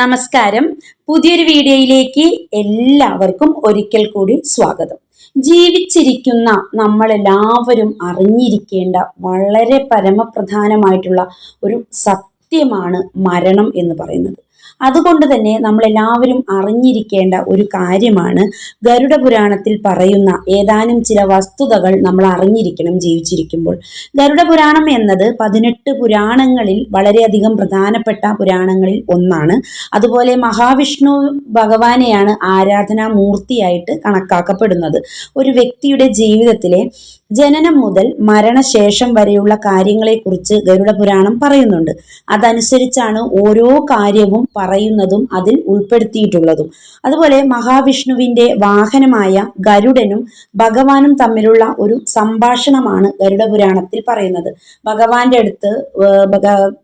നമസ്കാരം. പുതിയൊരു വീഡിയോയിലേക്ക് എല്ലാവർക്കും ഒരിക്കൽ കൂടി സ്വാഗതം. ജീവിച്ചിരിക്കുന്ന നമ്മളെല്ലാവരും അറിഞ്ഞിരിക്കേണ്ട വളരെ പരമപ്രധാനമായിട്ടുള്ള ഒരു സത്യമാണ് മരണം എന്ന് പറയുന്നത്. അതുകൊണ്ട് തന്നെ നമ്മളെല്ലാവരും അറിഞ്ഞിരിക്കേണ്ട ഒരു കാര്യമാണ് ഗരുഡ പുരാണത്തിൽ പറയുന്ന ഏതാനും ചില വസ്തുതകൾ നമ്മൾ അറിഞ്ഞിരിക്കണം ജീവിച്ചിരിക്കുമ്പോൾ. ഗരുഡ പുരാണം എന്നത് പതിനെട്ട് പുരാണങ്ങളിൽ വളരെയധികം പ്രധാനപ്പെട്ട പുരാണങ്ങളിൽ ഒന്നാണ്. അതുപോലെ മഹാവിഷ്ണു ഭഗവാനെയാണ് ആരാധനാ മൂർത്തിയായിട്ട് കണക്കാക്കപ്പെടുന്നത്. ഒരു വ്യക്തിയുടെ ജീവിതത്തിലെ ജനനം മുതൽ മരണശേഷം വരെയുള്ള കാര്യങ്ങളെക്കുറിച്ച് ഗരുഡ പുരാണം പറയുന്നുണ്ട്. അതനുസരിച്ചാണ് ഓരോ കാര്യവും പറയുന്നതും അതിൽ ഉൾപ്പെടുത്തിയിട്ടുള്ളതും. അതുപോലെ മഹാവിഷ്ണുവിന്റെ വാഹനമായ ഗരുഡനും ഭഗവാനും തമ്മിലുള്ള ഒരു സംഭാഷണമാണ് ഗരുഡ പുരാണത്തിൽ പറയുന്നത്. ഭഗവാന്റെ അടുത്ത്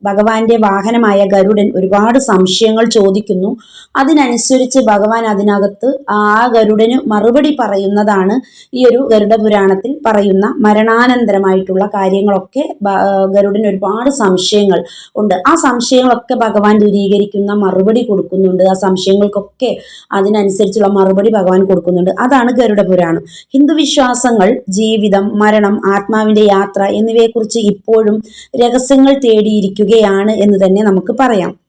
ഭഗവാന്റെ വാഹനമായ ഗരുഡൻ ഒരുപാട് സംശയങ്ങൾ ചോദിക്കുന്നു. അതിനനുസരിച്ച് ഭഗവാൻ അതിനകത്ത് ആ ഗരുഡന് മറുപടി പറയുന്നതാണ് ഈ ഒരു ഗരുഡ പുരാണത്തിൽ പറയുന്ന മരണാനന്തരമായിട്ടുള്ള കാര്യങ്ങളൊക്കെ ഗരുഡന് ഒരുപാട് സംശയങ്ങൾ ഉണ്ട്. ആ സംശയങ്ങളൊക്കെ ഭഗവാൻ ദൂരീകരിക്കുന്ന മറുപടി കൊടുക്കുന്നുണ്ട്. ആ സംശയങ്ങൾക്കൊക്കെ അതിനനുസരിച്ചുള്ള മറുപടി ഭഗവാൻ കൊടുക്കുന്നുണ്ട്. അതാണ് ഗരുഡ പുരാണം. ഹിന്ദു വിശ്വാസങ്ങൾ ജീവിതം മരണം ആത്മാവിന്റെ യാത്ര എന്നിവയെക്കുറിച്ച് ഇപ്പോഴും രഹസ്യങ്ങൾ തേടിയിരിക്കുകയാണ് എന്ന് തന്നെ നമുക്ക് പറയാം.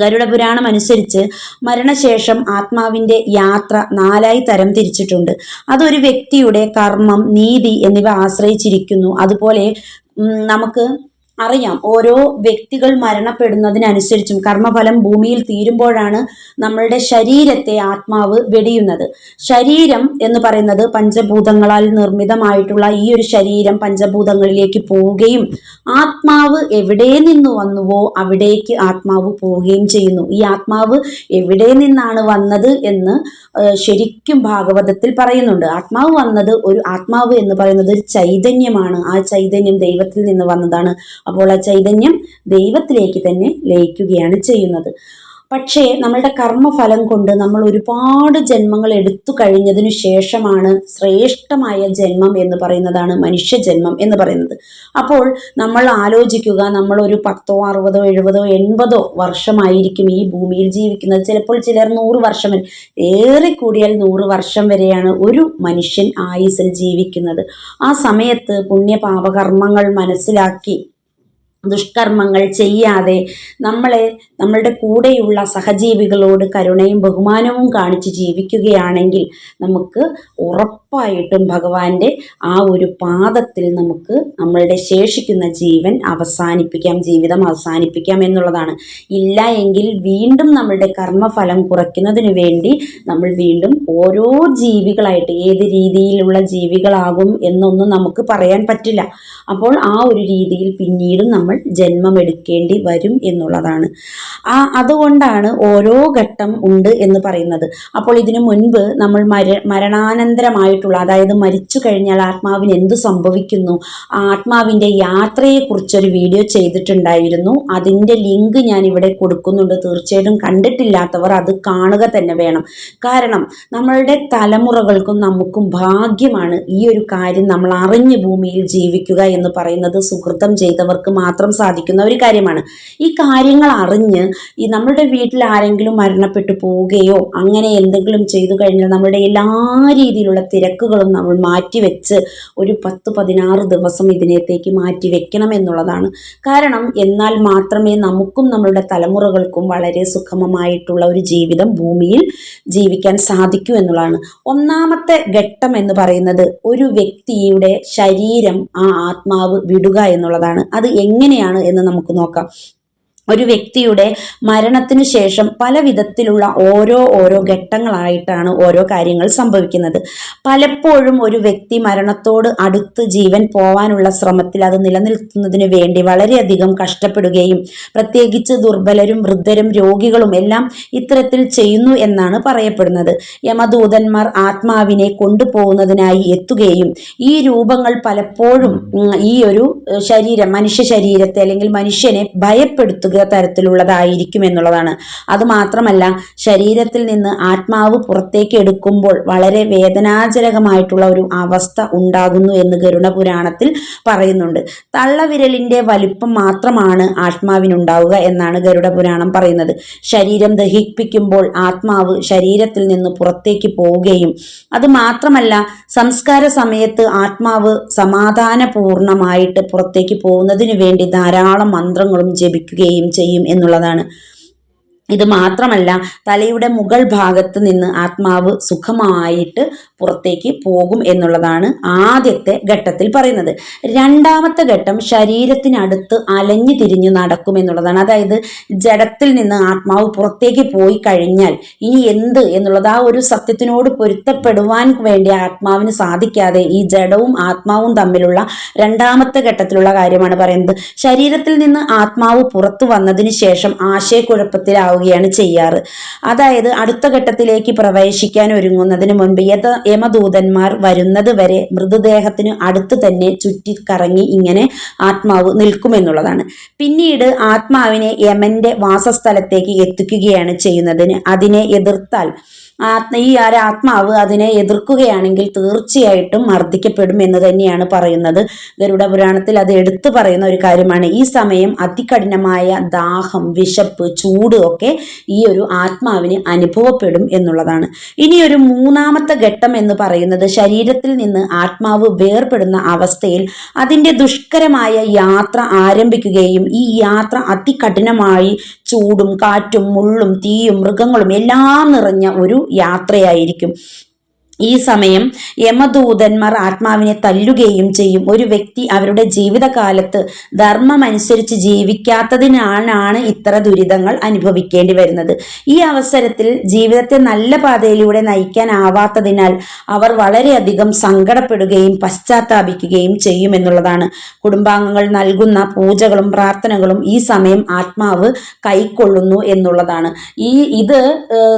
ഗരുഡ പുരാണം അനുസരിച്ച് മരണശേഷം ആത്മാവിന്റെ യാത്ര നാലായി തരം തിരിച്ചിട്ടുണ്ട്. അതൊരു വ്യക്തിയുടെ കർമ്മം നീതി എന്നിവ ആശ്രയിച്ചിരിക്കുന്നു. അതുപോലെ നമുക്ക് അറിയാം. ഓരോ വ്യക്തികൾ മരണപ്പെടുന്നതിനനുസരിച്ചും കർമ്മഫലം ഭൂമിയിൽ തീരുമ്പോഴാണ് നമ്മളുടെ ശരീരത്തെ ആത്മാവ് വെടിയുന്നത്. ശരീരം എന്ന് പറയുന്നത് പഞ്ചഭൂതങ്ങളാൽ നിർമ്മിതമായിട്ടുള്ള ഈ ഒരു ശരീരം പഞ്ചഭൂതങ്ങളിലേക്ക് പോവുകയും ആത്മാവ് എവിടെ നിന്ന് വന്നുവോ അവിടേക്ക് ആത്മാവ് പോവുകയും ചെയ്യുന്നു. ഈ ആത്മാവ് എവിടെ നിന്നാണ് വന്നത് എന്ന് ശരിക്കും ഭാഗവതത്തിൽ പറയുന്നുണ്ട്. ആത്മാവ് വന്നത് ഒരു ആത്മാവ് എന്ന് പറയുന്നത് ഒരു ചൈതന്യമാണ്. ആ ചൈതന്യം ദൈവത്തിൽ നിന്ന് വന്നതാണ്. അപ്പോൾ ആ ചൈതന്യം ദൈവത്തിലേക്ക് തന്നെ ലയിക്കുകയാണ് ചെയ്യുന്നത്. പക്ഷേ നമ്മളുടെ കർമ്മഫലം കൊണ്ട് നമ്മൾ ഒരുപാട് ജന്മങ്ങൾ എടുത്തു കഴിഞ്ഞതിനു ശേഷമാണ് ശ്രേഷ്ഠമായ ജന്മം എന്ന് പറയുന്നതാണ് മനുഷ്യജന്മം എന്ന് പറയുന്നത്. അപ്പോൾ നമ്മൾ ആലോചിക്കുക നമ്മൾ ഒരു പത്തോ അറുപതോ എഴുപതോ എൺപതോ വർഷമായിരിക്കും ഈ ഭൂമിയിൽ ജീവിക്കുന്നത്. ചിലപ്പോൾ ചിലർ നൂറ് വർഷം വരെ ഏറെ കൂടിയാൽ നൂറ് വർഷം വരെയാണ് ഒരു മനുഷ്യൻ ആയുസിൽ ജീവിക്കുന്നത്. ആ സമയത്ത് പുണ്യപാപകർമ്മങ്ങൾ മനസ്സിലാക്കി ദുഷ്കർമ്മങ്ങൾ ചെയ്യാതെ നമ്മളെ നമ്മളുടെ കൂടെയുള്ള സഹജീവികളോട് കരുണയും ബഹുമാനവും കാണിച്ച് ജീവിക്കുകയാണെങ്കിൽ നമുക്ക് ഉറപ്പായിട്ടും ഭഗവാന്റെ ആ ഒരു പാദത്തിൽ നമുക്ക് നമ്മളുടെ ശേഷിക്കുന്ന ജീവൻ അവസാനിപ്പിക്കാം ജീവിതം അവസാനിപ്പിക്കാം എന്നുള്ളതാണ്. ഇല്ല എങ്കിൽ വീണ്ടും നമ്മളുടെ കർമ്മഫലം കുറയ്ക്കുന്നതിന് വേണ്ടി നമ്മൾ വീണ്ടും ഓരോ ജീവികളായിട്ട് ഏത് രീതിയിലുള്ള ജീവികളാകും എന്നൊന്നും നമുക്ക് പറയാൻ പറ്റില്ല. അപ്പോൾ ആ ഒരു രീതിയിൽ പിന്നീടും നമ്മൾ ജന്മമെടുക്കേണ്ടി വരും എന്നുള്ളതാണ്. ആ അതുകൊണ്ടാണ് ഓരോ ഘട്ടം ഉണ്ട് എന്ന് പറയുന്നത്. അപ്പോൾ ഇതിനു മുൻപ് നമ്മൾ മര മരണാനന്തരമായിട്ടുള്ള അതായത് മരിച്ചു കഴിഞ്ഞാൽ ആത്മാവിന് എന്ത് സംഭവിക്കുന്നു ആത്മാവിന്റെ യാത്രയെക്കുറിച്ചൊരു വീഡിയോ ചെയ്തിട്ടുണ്ടായിരുന്നു. അതിന്റെ ലിങ്ക് ഞാൻ ഇവിടെ കൊടുക്കുന്നുണ്ട്. തീർച്ചയായിട്ടും കണ്ടിട്ടില്ലാത്തവർ അത് കാണുക തന്നെ വേണം. കാരണം നമ്മളുടെ തലമുറകൾക്കും നമുക്കും ഭാഗ്യമാണ് ഈ ഒരു കാര്യം നമ്മൾ അറിഞ്ഞ് ഭൂമിയിൽ ജീവിക്കുക എന്ന് പറയുന്നത്. സുഹൃത്തം ചെയ്തവർക്ക് മാത്രം സാധിക്കുന്ന ഒരു കാര്യമാണ്. ഈ കാര്യങ്ങൾ അറിഞ്ഞ് ഈ നമ്മുടെ വീട്ടിൽ ആരെങ്കിലും മരണപ്പെട്ടു പോവുകയോ അങ്ങനെ എന്തെങ്കിലും ചെയ്തു കഴിഞ്ഞാൽ നമ്മുടെ എല്ലാ രീതിയിലുള്ള തിരക്കുകളും നമ്മൾ മാറ്റിവെച്ച് ഒരു പത്ത് പതിനാറ് ദിവസം ഇതിനകത്തേക്ക് മാറ്റി വെക്കണം എന്നുള്ളതാണ്. കാരണം എന്നാൽ മാത്രമേ നമുക്കും നമ്മളുടെ തലമുറകൾക്കും വളരെ സുഖമമായിട്ടുള്ള ഒരു ജീവിതം ഭൂമിയിൽ ജീവിക്കാൻ സാധിക്കൂ എന്നുള്ളതാണ്. ഒന്നാമത്തെ ഘട്ടം എന്ന് പറയുന്നത് ഒരു വ്യക്തിയുടെ ശരീരം ആ ആത്മാവ് വിടുക എന്നുള്ളതാണ്. അത് എങ്ങനെയാണ് എന്ന് നമുക്ക് നോക്കാം. ഒരു വ്യക്തിയുടെ മരണത്തിന് ശേഷം പല വിധത്തിലുള്ള ഓരോ ഓരോ ഘട്ടങ്ങളായിട്ടാണ് ഓരോ കാര്യങ്ങൾ സംഭവിക്കുന്നത്. പലപ്പോഴും ഒരു വ്യക്തി മരണത്തോട് അടുത്ത് ജീവൻ പോവാനുള്ള ശ്രമത്തിൽ അത് നിലനിൽക്കുന്നതിന് വേണ്ടി വളരെയധികം കഷ്ടപ്പെടുകയും പ്രത്യേകിച്ച് ദുർബലരും വൃദ്ധരും രോഗികളും എല്ലാം ഇത്തരത്തിൽ ചെയ്യുന്നു എന്നാണ് പറയപ്പെടുന്നത്. യമദൂതന്മാർ ആത്മാവിനെ കൊണ്ടുപോകുന്നതിനായി എത്തുകയും ഈ രൂപങ്ങൾ പലപ്പോഴും ഈ ഒരു ശരീരം മനുഷ്യ ശരീരത്തെ അല്ലെങ്കിൽ മനുഷ്യനെ ഭയപ്പെടുത്തുകയും പ്രത്യേക തരത്തിലുള്ളതായിരിക്കും എന്നുള്ളതാണ്. അതുമാത്രമല്ല ശരീരത്തിൽ നിന്ന് ആത്മാവ് പുറത്തേക്ക് എടുക്കുമ്പോൾ വളരെ വേദനാജനകമായിട്ടുള്ള ഒരു അവസ്ഥ ഉണ്ടാകുന്നു എന്ന് ഗരുണ പുരാണത്തിൽ പറയുന്നുണ്ട്. തള്ളവിരലിന്റെ വലിപ്പം മാത്രമാണ് ആത്മാവിനുണ്ടാവുക എന്നാണ് ഗരുഡ പുരാണം പറയുന്നത്. ശരീരം ദഹിപ്പിക്കുമ്പോൾ ആത്മാവ് ശരീരത്തിൽ നിന്ന് പുറത്തേക്ക് പോവുകയും അത് മാത്രമല്ല സംസ്കാര സമയത്ത് ആത്മാവ് സമാധാനപൂർണമായിട്ട് പുറത്തേക്ക് പോകുന്നതിന് വേണ്ടി ധാരാളം മന്ത്രങ്ങളും ജപിക്കുകയും ചെയ്യും എന്നുള്ളതാണ്. ഇത് മാത്രമല്ല തലയുടെ മുകൾ ഭാഗത്ത് നിന്ന് ആത്മാവ് സുഖമായിട്ട് പുറത്തേക്ക് പോകും എന്നുള്ളതാണ് ആദ്യത്തെ ഘട്ടത്തിൽ പറയുന്നത്. രണ്ടാമത്തെ ഘട്ടം ശരീരത്തിനടുത്ത് അലഞ്ഞു തിരിഞ്ഞു നടക്കും എന്നുള്ളതാണ്. അതായത് ജഡത്തിൽ നിന്ന് ആത്മാവ് പുറത്തേക്ക് പോയി കഴിഞ്ഞാൽ ഇനി എന്ത് എന്നുള്ളത് ആ ഒരു സത്യത്തിനോട് പൊരുത്തപ്പെടുവാൻ വേണ്ടി ആത്മാവിന് സാധിക്കാതെ ഈ ജഡവും ആത്മാവും തമ്മിലുള്ള രണ്ടാമത്തെ ഘട്ടത്തിലുള്ള കാര്യമാണ് പറയുന്നത്. ശരീരത്തിൽ നിന്ന് ആത്മാവ് പുറത്തു വന്നതിന് ശേഷം ആശയക്കുഴപ്പത്തിലാവുകയാണ് ചെയ്യാറ്. അതായത് അടുത്ത ഘട്ടത്തിലേക്ക് പ്രവേശിക്കാൻ ഒരുങ്ങുന്നതിന് മുൻപ് യഥ യമദൂതന്മാർ വരുന്നത് വരെ മൃതദേഹത്തിന് അടുത്ത് തന്നെ ചുറ്റിക്കറങ്ങി ഇങ്ങനെ ആത്മാവ് നിൽക്കുമെന്നുള്ളതാണ് പിന്നീട് ആത്മാവിനെ യമന്റെ വാസസ്ഥലത്തേക്ക് എത്തിക്കുകയാണ് ചെയ്യുന്നതിന്. അതിനെ എതിർത്താൽ ആത്മ ഈ ഒരു ആത്മാവ് അതിനെ എതിർക്കുകയാണെങ്കിൽ തീർച്ചയായിട്ടും മർദ്ദിക്കപ്പെടും എന്ന് തന്നെയാണ് പറയുന്നത്. ഗരുഡ പുരാണത്തിൽ അത് എടുത്തു പറയുന്ന ഒരു കാര്യമാണ്. ഈ സമയം അതികഠിനമായ ദാഹം വിശപ്പ് ചൂട് ഒക്കെ ഈ ഒരു ആത്മാവിന് അനുഭവപ്പെടും എന്നുള്ളതാണ്. ഇനി ഒരു മൂന്നാമത്തെ ഘട്ടം എന്ന് പറയുന്നത് ശരീരത്തിൽ നിന്ന് ആത്മാവ് വേർപെടുന്ന അവസ്ഥയിൽ അതിന്റെ ദുഷ്കരമായ യാത്ര ആരംഭിക്കുകയും ഈ യാത്ര അതികഠിനമായി ചൂടും കാറ്റും മുള്ളും തീയും മൃഗങ്ങളും എല്ലാം നിറഞ്ഞ ഒരു യാത്രയായിരിക്കും. ഈ സമയം യമദൂതന്മാർ ആത്മാവിനെ തല്ലുകയും ചെയ്യും. ഒരു വ്യക്തി അവരുടെ ജീവിതകാലത്ത് ധർമ്മമനുസരിച്ച് ജീവിക്കാത്തതിനാണ് ഇത്ര ദുരിതങ്ങൾ അനുഭവിക്കേണ്ടി വരുന്നത്. ഈ അവസരത്തിൽ ജീവിതത്തെ നല്ല പാതയിലൂടെ നയിക്കാനാവാത്തതിനാൽ അവർ വളരെയധികം സങ്കടപ്പെടുകയും പശ്ചാത്താപിക്കുകയും ചെയ്യും എന്നുള്ളതാണ്. കുടുംബാംഗങ്ങൾ നൽകുന്ന പൂജകളും പ്രാർത്ഥനകളും ഈ സമയം ആത്മാവ് കൈക്കൊള്ളുന്നു എന്നുള്ളതാണ്. ഈ ഇത്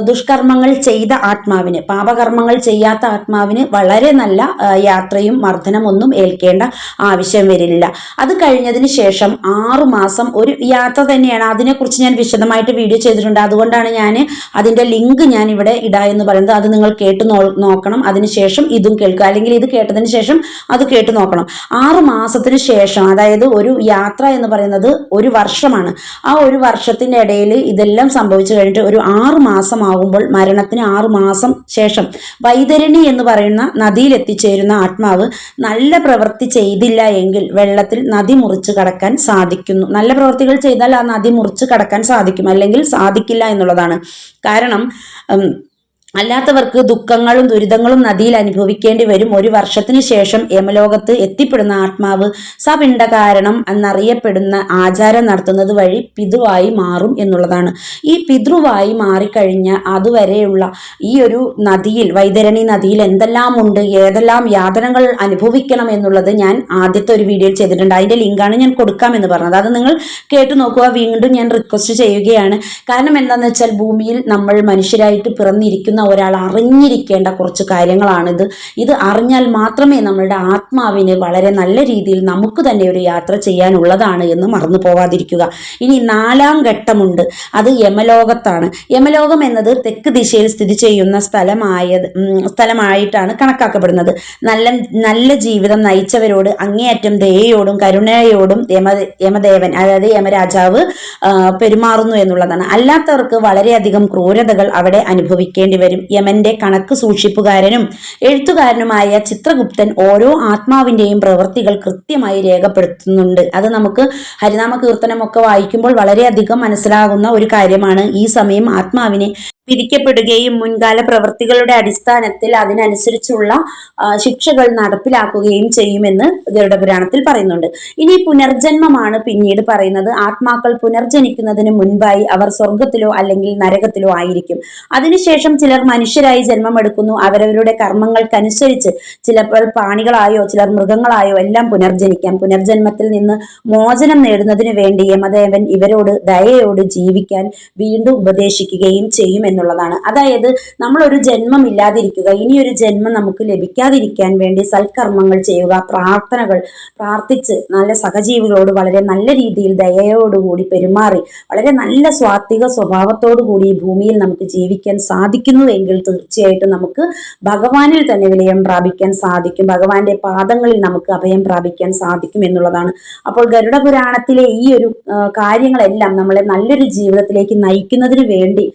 ദുഷ്കർമ്മങ്ങൾ ചെയ്ത ആത്മാവിന് പാപകർമ്മങ്ങൾ ചെയ്യാത്ത ആത്മാവിന് വളരെ നല്ല യാത്രയും മർദ്ദനമൊന്നും ഏൽക്കേണ്ട ആവശ്യം വരില്ല. അത് കഴിഞ്ഞതിന് ശേഷം ആറു മാസം ഒരു യാത്ര തന്നെയാണ്. അതിനെക്കുറിച്ച് ഞാൻ വിശദമായിട്ട് വീഡിയോ ചെയ്തിട്ടുണ്ട്. അതുകൊണ്ടാണ് ഞാൻ അതിന്റെ ലിങ്ക് ഞാൻ ഇവിടെ ഇടാ എന്ന് പറയുന്നത്. അത് നിങ്ങൾ കേട്ട് നോക്കണം. അതിനുശേഷം ഇതും കേൾക്കുക. അല്ലെങ്കിൽ ഇത് കേട്ടതിന് ശേഷം അത് കേട്ട് നോക്കണം. ആറു മാസത്തിന് ശേഷം അതായത് ഒരു യാത്ര എന്ന് പറയുന്നത് ഒരു വർഷമാണ്. ആ ഒരു വർഷത്തിന്റെ ഇടയിൽ ഇതെല്ലാം സംഭവിച്ചു കഴിഞ്ഞിട്ട് ഒരു ആറു മാസമാകുമ്പോൾ മരണത്തിന് ആറു മാസം ശേഷം വൈതരണി എന്ന് പറയുന്ന നദിയിൽ എത്തിച്ചേരുന്ന ആത്മാവ് നല്ല പ്രവൃത്തി ചെയ്തില്ല എങ്കിൽ വെള്ളത്തിൽ നദി മുറിച്ച് കടക്കാൻ സാധിക്കുന്നു. നല്ല പ്രവൃത്തികൾ ചെയ്താൽ ആ നദി മുറിച്ച് കടക്കാൻ സാധിക്കും. അല്ലെങ്കിൽ സാധിക്കില്ല എന്നുള്ളതാണ്. കാരണം അല്ലാത്തവർക്ക് ദുഃഖങ്ങളും ദുരിതങ്ങളും നദിയിൽ അനുഭവിക്കേണ്ടി വരും. ഒരു വർഷത്തിന് ശേഷം യമലോകത്ത് എത്തിപ്പെടുന്ന ആത്മാവ് സപിണ്ഡകാരണം എന്നറിയപ്പെടുന്ന ആചാരം നടത്തുന്നത് വഴി പിതൃവായി മാറും എന്നുള്ളതാണ്. ഈ പിതൃവായി മാറിക്കഴിഞ്ഞ അതുവരെയുള്ള ഈ ഒരു നദിയിൽ വൈതരണി നദിയിൽ എന്തെല്ലാം ഉണ്ട് ഏതെല്ലാം യാതനകൾ അനുഭവിക്കണം എന്നുള്ളത് ഞാൻ ആദ്യത്തെ ഒരു വീഡിയോയിൽ ചെയ്തിട്ടുണ്ട്. അതിന്റെ ലിങ്കാണ് ഞാൻ കൊടുക്കാമെന്ന് പറഞ്ഞത്. അത് നിങ്ങൾ കേട്ടു നോക്കുക. വീണ്ടും ഞാൻ റിക്വസ്റ്റ് ചെയ്യുകയാണ്. കാരണം എന്താണെന്ന് വെച്ചാൽ ഭൂമിയിൽ നമ്മൾ മനുഷ്യരായിട്ട് പിറന്നിരിക്കുന്ന ഒരാൾ അറിഞ്ഞിരിക്കേണ്ട കുറച്ച് കാര്യങ്ങളാണിത്. ഇത് അറിഞ്ഞാൽ മാത്രമേ നമ്മളുടെ ആത്മാവിന് വളരെ നല്ല രീതിയിൽ നമുക്ക് തന്നെ ഒരു യാത്ര ചെയ്യാനുള്ളതാണ് എന്ന് മറന്നു പോവാതിരിക്കുക. ഇനി നാലാം ഘട്ടമുണ്ട്. അത് യമലോകത്താണ്. യമലോകം എന്നത് തെക്ക് ദിശയിൽ സ്ഥിതി ചെയ്യുന്ന സ്ഥലമായത് സ്ഥലമായിട്ടാണ് കണക്കാക്കപ്പെടുന്നത്. നല്ല നല്ല ജീവിതം നയിച്ചവരോട് അങ്ങേയറ്റം ദയയോടും കരുണയോടും യമ യമദേവൻ അതായത് യമരാജാവ് പെരുമാറുന്നു എന്നുള്ളതാണ്. അല്ലാത്തവർക്ക് വളരെയധികം ക്രൂരതകൾ അവിടെ അനുഭവിക്കേണ്ടി വരും. വരും യമന്റെ കണക്ക് സൂക്ഷിപ്പുകാരനും എഴുത്തുകാരനുമായ ചിത്രഗുപ്തൻ ഓരോ ആത്മാവിന്റെയും പ്രവൃത്തികൾ കൃത്യമായി രേഖപ്പെടുത്തുന്നുണ്ട്. അത് നമുക്ക് ഹരിനാമ കീർത്തനമൊക്കെ വായിക്കുമ്പോൾ വളരെയധികം മനസ്സിലാകുന്ന ഒരു കാര്യമാണ് ഈ സമയം ആത്മാവിനെ വിധിക്കപ്പെടുകയും മുൻകാല പ്രവൃത്തികളുടെ അടിസ്ഥാനത്തിൽ അതിനനുസരിച്ചുള്ള ശിക്ഷകൾ നടപ്പിലാക്കുകയും ചെയ്യുമെന്ന് ഗരുഡപുരാണത്തിൽ പറയുന്നുണ്ട്. ഇനി പുനർജന്മമാണ് പിന്നീട് പറയുന്നത്. ആത്മാക്കൾ പുനർജനിക്കുന്നതിന് മുൻപായി അവർ സ്വർഗത്തിലോ അല്ലെങ്കിൽ നരകത്തിലോ ആയിരിക്കും. അതിനുശേഷം ചിലർ മനുഷ്യരായി ജന്മമെടുക്കുന്നു. അവരവരുടെ കർമ്മങ്ങൾക്കനുസരിച്ച് ചിലപ്പോൾ പ്രാണികളായോ ചിലർ മൃഗങ്ങളായോ എല്ലാം പുനർജനിക്കാം. പുനർജന്മത്തിൽ നിന്ന് മോചനം നേടുന്നതിന് വേണ്ടി യമദേവൻ ഇവരോട് ദയയോട് ജീവിക്കാൻ വീണ്ടും ഉപദേശിക്കുകയും ചെയ്യും എന്നുള്ളതാണ്. അതായത് നമ്മളൊരു ജന്മം ഇല്ലാതിരിക്കുക ഇനിയൊരു ജന്മം നമുക്ക് ലഭിക്കാതിരിക്കാൻ വേണ്ടി സൽക്കർമ്മങ്ങൾ ചെയ്യുക പ്രാർത്ഥനകൾ പ്രാർത്ഥിച്ച് നല്ല സഹജീവികളോട് വളരെ നല്ല രീതിയിൽ ദയയോടുകൂടി പെരുമാറി വളരെ നല്ല സ്വാത്വിക സ്വഭാവത്തോടു കൂടി ഈ ഭൂമിയിൽ നമുക്ക് ജീവിക്കാൻ സാധിക്കുന്നു എങ്കിൽ തീർച്ചയായിട്ടും നമുക്ക് ഭഗവാനിൽ തന്നെ വിലയം പ്രാപിക്കാൻ സാധിക്കും ഭഗവാന്റെ പാദങ്ങളിൽ നമുക്ക് അഭയം പ്രാപിക്കാൻ സാധിക്കും എന്നുള്ളതാണ്. അപ്പോൾ ഗരുഡപുരാണത്തിലെ ഈ ഒരു കാര്യങ്ങളെല്ലാം നമ്മളെ നല്ലൊരു ജീവിതത്തിലേക്ക് നയിക്കുന്നതിന് വേണ്ടി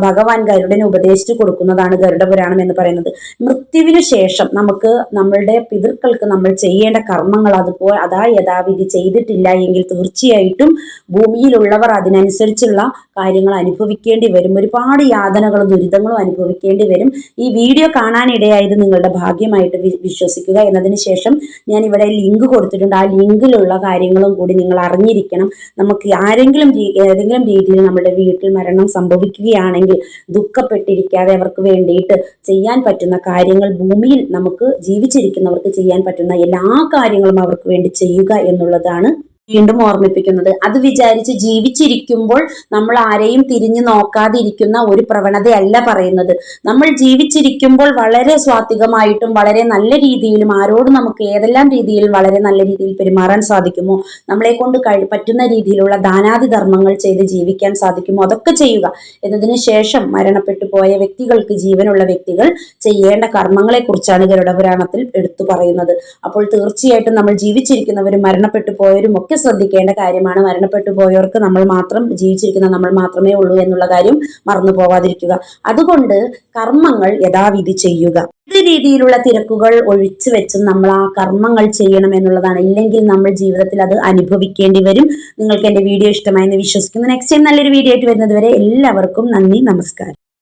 ഭഗവാൻ ഗരുഡന് ഉപദേശിച്ചു കൊടുക്കുന്നതാണ് ഗരുഡ പുരാണം എന്ന് പറയുന്നത്. മൃത്യുവിനു ശേഷം നമുക്ക് നമ്മളുടെ പിതൃക്കൾക്ക് നമ്മൾ ചെയ്യേണ്ട കർമ്മങ്ങൾ അതുപോലെ അതാ യഥാവിധി ചെയ്തിട്ടില്ല എങ്കിൽ തീർച്ചയായിട്ടും ഭൂമിയിലുള്ളവർ അതിനനുസരിച്ചുള്ള കാര്യങ്ങൾ അനുഭവിക്കേണ്ടി വരും. ഒരുപാട് യാതനകളും ദുരിതങ്ങളും അനുഭവിക്കേണ്ടി വരും. ഈ വീഡിയോ കാണാനിടയായത് നിങ്ങളുടെ ഭാഗ്യമായിട്ട് വിശ്വസിക്കുക എന്നതിന് ശേഷം ഞാൻ ഇവിടെ ലിങ്ക് കൊടുത്തിട്ടുണ്ട്. ആ ലിങ്കിലുള്ള കാര്യങ്ങളും കൂടി നിങ്ങൾ അറിഞ്ഞിരിക്കണം. നമുക്ക് ആരെങ്കിലും ഏതെങ്കിലും രീതിയിൽ നമ്മുടെ വീട്ടിൽ മരണം സംഭവിക്കുകയാണെങ്കിൽ ദുഃഖപ്പെട്ടിരിക്കാതെ അവർക്ക് വേണ്ടിയിട്ട് ചെയ്യാൻ പറ്റുന്ന കാര്യങ്ങൾ ഭൂമിയിൽ നമുക്ക് ജീവിച്ചിരിക്കുന്നവർക്ക് ചെയ്യാൻ പറ്റുന്ന എല്ലാ കാര്യങ്ങളും അവർക്ക് വേണ്ടി ചെയ്യുക എന്നുള്ളതാണ് വീണ്ടും ഓർമ്മിപ്പിക്കുന്നത്. അത് വിചാരിച്ച് ജീവിച്ചിരിക്കുമ്പോൾ നമ്മൾ ആരെയും തിരിഞ്ഞു നോക്കാതിരിക്കുന്ന ഒരു പ്രവണതയല്ല പറയുന്നത്. നമ്മൾ ജീവിച്ചിരിക്കുമ്പോൾ വളരെ സ്വാത്വികമായിട്ടും വളരെ നല്ല രീതിയിലും ആരോട് നമുക്ക് ഏതെല്ലാം രീതിയിൽ വളരെ നല്ല രീതിയിൽ പെരുമാറാൻ സാധിക്കുമോ നമ്മളെ കൊണ്ട് കഴി പറ്റുന്ന രീതിയിലുള്ള ദാനാദി ധർമ്മങ്ങൾ ചെയ്ത് ജീവിക്കാൻ സാധിക്കുമോ അതൊക്കെ ചെയ്യുക. എന്നതിന് ശേഷം മരണപ്പെട്ടു പോയ വ്യക്തികൾക്ക് ജീവനുള്ള വ്യക്തികൾ ചെയ്യേണ്ട കർമ്മങ്ങളെ കുറിച്ചാണ് ഗരുഡപുരാണത്തിൽ എടുത്തു പറയുന്നത്. അപ്പോൾ തീർച്ചയായിട്ടും നമ്മൾ ജീവിച്ചിരിക്കുന്നവരും മരണപ്പെട്ടു പോയവരും ഒക്കെ ശ്രദ്ധിക്കേണ്ട കാര്യമാണ്. മരണപ്പെട്ടു പോയവർക്ക് നമ്മൾ മാത്രം ജീവിച്ചിരിക്കുന്ന നമ്മൾ മാത്രമേ ഉള്ളൂ എന്നുള്ള കാര്യം മറന്നു പോവാതിരിക്കുക. അതുകൊണ്ട് കർമ്മങ്ങൾ യഥാവിധി ചെയ്യുക. ഏത് രീതിയിലുള്ള തിരക്കുകൾ ഒഴിച്ചു വെച്ചും നമ്മൾ ആ കർമ്മങ്ങൾ ചെയ്യണം എന്നുള്ളതാണ്. ഇല്ലെങ്കിൽ നമ്മൾ ജീവിതത്തിൽ അത് അനുഭവിക്കേണ്ടി വരും. നിങ്ങൾക്ക് എന്റെ വീഡിയോ ഇഷ്ടമായി എന്ന് വിശ്വസിക്കുന്നു. നെക്സ്റ്റ് ടൈം നല്ലൊരു വീഡിയോ ആയിട്ട് വരുന്നത് വരെ എല്ലാവർക്കും നന്ദി നമസ്കാരം.